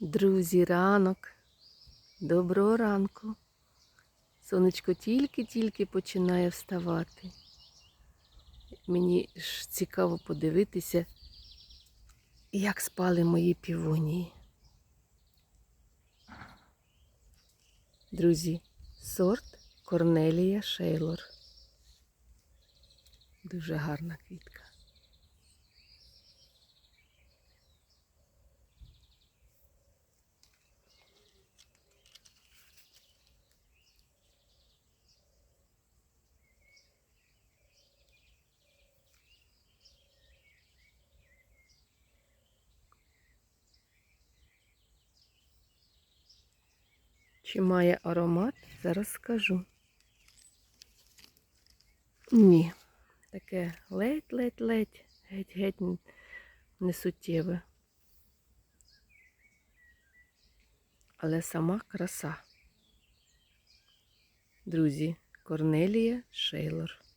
Друзі, ранок. Доброго ранку. Сонечко тільки-тільки починає вставати. Мені ж цікаво подивитися, як спали мої півонії. Друзі, сорт Корнелія Шейлор. Дуже гарна квітка. Чи має аромат? Зараз скажу. Ні. Таке ледь-ледь-ледь, геть-геть несуттєве. Але сама краса. Друзі, Корнелія Шейлор.